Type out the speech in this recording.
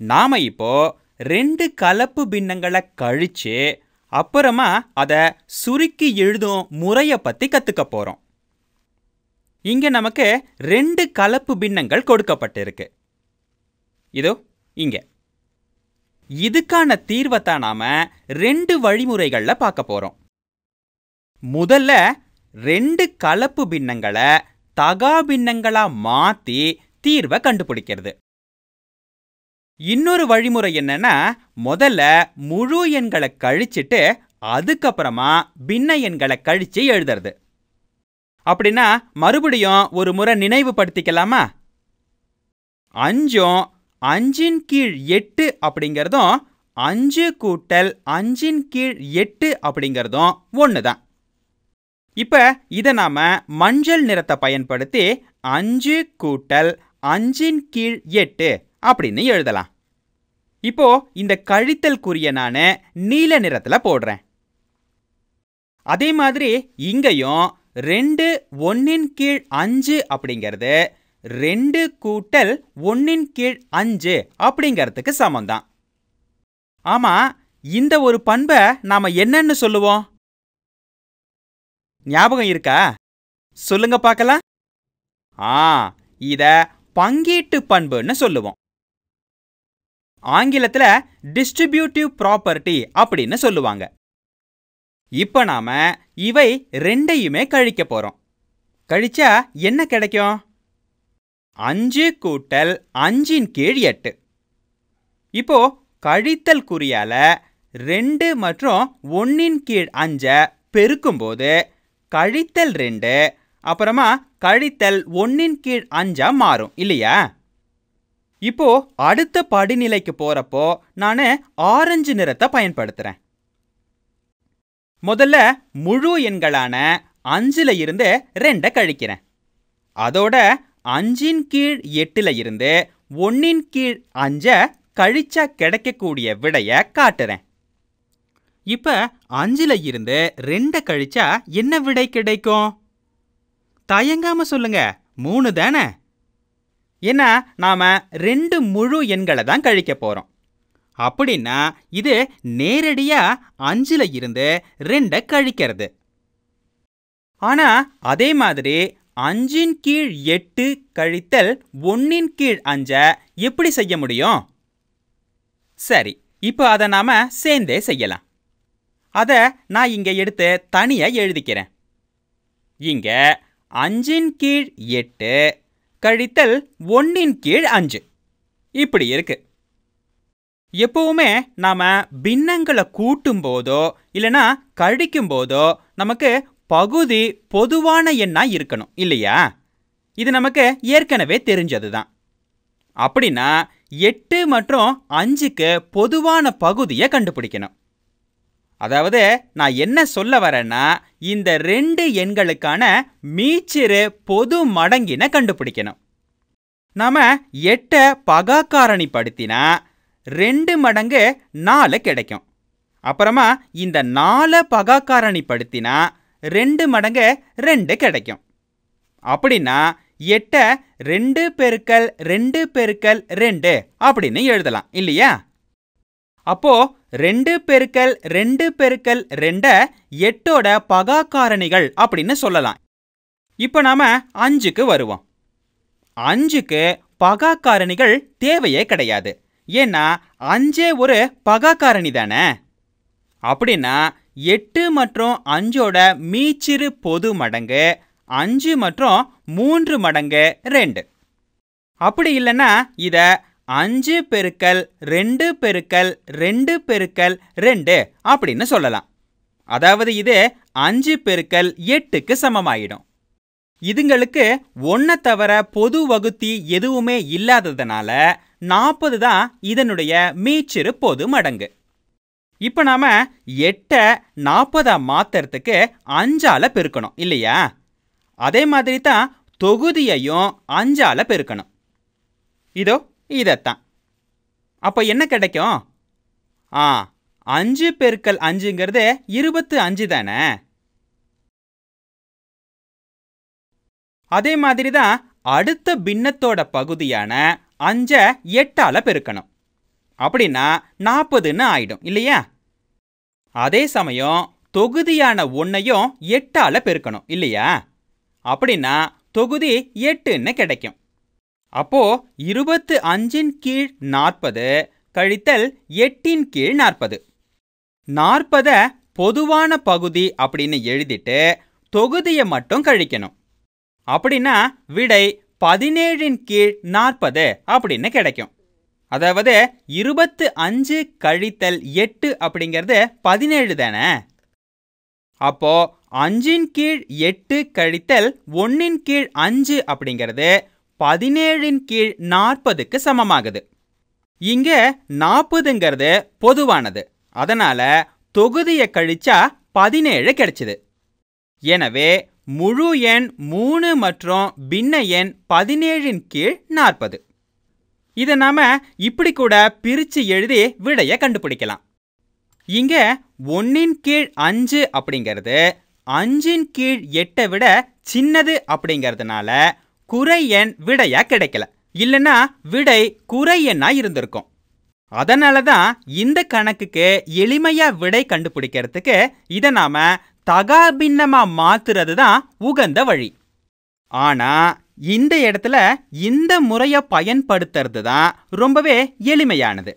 நாம் இப்போ ரெண்டு கலப்பு பின்னங்களை கழிச்சு அப்புறமா அதை சுருக்கி எழுதும் முறையை பற்றி கற்றுக்க போகிறோம் இங்கே நமக்கு ரெண்டு கலப்பு பின்னங்கள் கொடுக்கப்பட்டிருக்கு. இதோ இங்கே. இதுக்கான தீர்வை தான் நாம் ரெண்டு வழிமுறைகளில் பார்க்க போகிறோம் முதல்ல ரெண்டு கலப்பு பின்னங்களை தகா பின்னங்களாக மாற்றி தீர்வை கண்டுபிடிக்கிறது. இன்னொரு வழிமுறை என்னன்னா முதல்ல முழு எண்களை கழிச்சிட்டு அதுக்கப்புறமா பின்ன எண்களை கழிச்சு எழுதுறது. அப்படின்னா மறுபடியும் ஒரு முறை நினைவுபடுத்திக்கலாமா? அஞ்சும் அஞ்சின் கீழ் எட்டு அப்படிங்கிறதும் அஞ்சு கூட்டல் அஞ்சின் கீழ் எட்டு அப்படிங்கிறதும் ஒன்று தான் இப்போ இதை நாம் மஞ்சள் நிறத்தை பயன்படுத்தி அஞ்சு கூட்டல் அஞ்சின் கீழ் எட்டு அப்படின்னு எழுதலாம். இப்போ இந்த கழித்தல் குறிய நான் நீல நிறத்தில் போடுறேன். அதே மாதிரி இங்கேயும் ரெண்டு ஒன்னின் கீழ் அஞ்சு அப்படிங்கிறது ரெண்டு கூட்டல் ஒன்னின் கீழ் அஞ்சு அப்படிங்கிறதுக்கு சமம்தான். ஆமாம் இந்த ஒரு பண்பை நாம் என்னன்னு சொல்லுவோம்? ஞாபகம் இருக்கா? சொல்லுங்க பார்க்கலாம். ஆ இத பங்கீட்டு பண்புன்னு சொல்லுவோம். ஆங்கிலத்தில் டிஸ்ட்ரிபியூட்டிவ் ப்ராப்பர்ட்டி அப்படின்னு சொல்லுவாங்க. இப்போ நாம் இவை ரெண்டையுமே கழிக்க போகிறோம் கழிச்சா என்ன கிடைக்கும்? அஞ்சு கூட்டல் அஞ்சின் கீழ் எட்டு. இப்போ கழித்தல் குறியால ரெண்டு மற்றும் ஒன்னின் கீழ் அஞ்சை பெருக்கும்போது கழித்தல் ரெண்டு அப்புறமா கழித்தல் ஒன்னின் கீழ் அஞ்சா மாறும் இல்லையா? இப்போ அடுத்த படிநிலைக்கு போறப்போ நான் ஆரஞ்சு நிறத்தை பயன்படுத்துறேன். முதல்ல முழு எண்களான அஞ்சுல இருந்து ரெண்டை கழிக்கிறேன். அதோட அஞ்சின் கீழ் எட்டுல இருந்து ஒன்னின் கீழ் அஞ்ச கழிச்சா கிடைக்கக்கூடிய விடையை காட்டுறேன். இப்ப அஞ்சுல இருந்து ரெண்டை கழிச்சா என்ன விடை கிடைக்கும்? தயங்காம சொல்லுங்க மூணு தானே? ஏன்னா நாம் ரெண்டு முழு எண்களை தான் கழிக்க போகிறோம் அப்படின்னா இது நேரடியாக அஞ்சில் இருந்து ரெண்டை கழிக்கிறது. ஆனால் அதே மாதிரி அஞ்சின் கீழ் எட்டு கழித்தல் ஒன்னின் கீழ் அஞ்சை எப்படி செய்ய முடியும்? சரி இப்போ அதை நாம் சேர்ந்தே செய்யலாம். அதை நான் இங்கே எடுத்து தனியாக எழுதிக்கிறேன். இங்கே அஞ்சின் கீழ் எட்டு கழித்தல் ஒன்னின் கீழ் அஞ்சு. இப்படி இருக்கு. எப்பவுமே நாம் பின்னங்களை கூட்டும் போதோ இல்லைனா கழிக்கும் போதோ நமக்கு பகுதி பொதுவான எண்ணாக இருக்கணும் இல்லையா? இது நமக்கு ஏற்கனவே தெரிஞ்சது தான் அப்படின்னா எட்டு மற்றும் அஞ்சுக்கு பொதுவான பகுதியை கண்டுபிடிக்கணும். அதாவது நான் என்ன சொல்ல வரேன்னா இந்த ரெண்டு எண்களுக்கான மீச்சிறு பொது மடங்கின கண்டுபிடிக்கணும். நாம எட்டை பகாக்காரணி படுத்தினா ரெண்டு மடங்கு நாலு கிடைக்கும். அப்புறமா இந்த நாலை பகாக்காரணி படுத்தினா ரெண்டு மடங்கு ரெண்டு கிடைக்கும். அப்படின்னா எட்டை ரெண்டு பெருக்கல் ரெண்டு பெருக்கல் ரெண்டு அப்படின்னு எழுதலாம் இல்லையா? அப்போ ரெண்டு பெருக்கல் ரெண்டு பெருக்கல் ரெண்டை எட்டோட பகாக்காரணிகள் அப்படின்னு சொல்லலாம். இப்போ நாம அஞ்சுக்கு வருவோம். அஞ்சுக்கு பகாக்காரணிகள் தேவையே கிடையாது. ஏன்னா அஞ்சே ஒரு பகாக்காரணி தானே? அப்படின்னா எட்டு மற்றும் அஞ்சோட மீச்சிறு பொது மடங்கு அஞ்சு மற்றும் மூன்று மடங்கு ரெண்டு. அப்படி இல்லைன்னா இதை அஞ்சு பெருக்கல் ரெண்டு பெருக்கல் ரெண்டு பெருக்கல் ரெண்டு அப்படின்னு சொல்லலாம். அதாவது இது அஞ்சு பெருக்கல் எட்டுக்கு சமமாயிடும். இதுங்களுக்கு ஒன்றை தவிர பொது வகுத்தி எதுவுமே இல்லாததுனால நாற்பது தான் இதனுடைய மீச்சிறு பொது மடங்கு. இப்போ நாம் எட்டை நாற்பதை மாத்துறதுக்கு அஞ்சால பெருக்கணும் இல்லையா? அதே மாதிரி தான் தொகுதியையும் அஞ்சால பெருக்கணும். இதோ இதைத்தான். அப்போ என்ன கிடைக்கும்? ஆ அஞ்சு பெருக்கல் அஞ்சுங்கிறது இருபத்து அஞ்சு தானே? அதே மாதிரி தான் அடுத்த பின்னத்தோட பகுதியான அஞ்சை எட்டால் பெருக்கணும். அப்படின்னா நாற்பதுன்னு ஆயிடும் இல்லையா? அதே சமயம் தொகுதியான ஒன்றையும் எட்டால் பெருக்கணும் இல்லையா? அப்படின்னா தொகுதி எட்டுன்னு கிடைக்கும். அப்போ இருபத்து அஞ்சின் கீழ் நாற்பது கழித்தல் எட்டின் கீழ் நாற்பது. நாற்பதை பொதுவான பகுதி அப்படின்னு எழுதிட்டு தொகுதியை மட்டும் கழிக்கணும். அப்படின்னா விடை பதினேழின் கீழ் நாற்பது அப்படின்னு கிடைக்கும். அதாவது இருபத்து அஞ்சு கழித்தல் எட்டு அப்படிங்கிறது பதினேழு தானே? அப்போ அஞ்சின் கீழ் எட்டு கழித்தல் ஒன்னின் கீழ் அஞ்சு அப்படிங்கிறது பதினேழின் கீழ் நாற்பதுக்கு சமமாகுது. இங்க நாற்பதுங்கிறது பொதுவானது. அதனால தொகுதியை கழிச்சா பதினேழு கிடைச்சிது. எனவே முழு எண் மூணு மற்றும் பின்ன எண் பதினேழின் கீழ் நாற்பது. இதை நாம இப்படி கூட பிரிச்சு எழுதி விடையை கண்டுபிடிக்கலாம். இங்க ஒன்னின் கீழ் அஞ்சு அப்படிங்கிறது அஞ்சின் கீழ் எட்டை விட சின்னது அப்படிங்கிறதுனால குறை எண் விடையா கிடைக்கல. இல்லனா விடை குறை எண்ணா இருந்திருக்கும். அதனால தான் இந்த கணக்குக்கு எளிமையா விடை கண்டுபிடிக்கிறதுக்கு இதை நாம தகாபின்னமா மாத்துறது தான் உகந்த வழி. ஆனா இந்த இடத்துல இந்த முறையை பயன்படுத்துறது தான் ரொம்பவே எளிமையானது.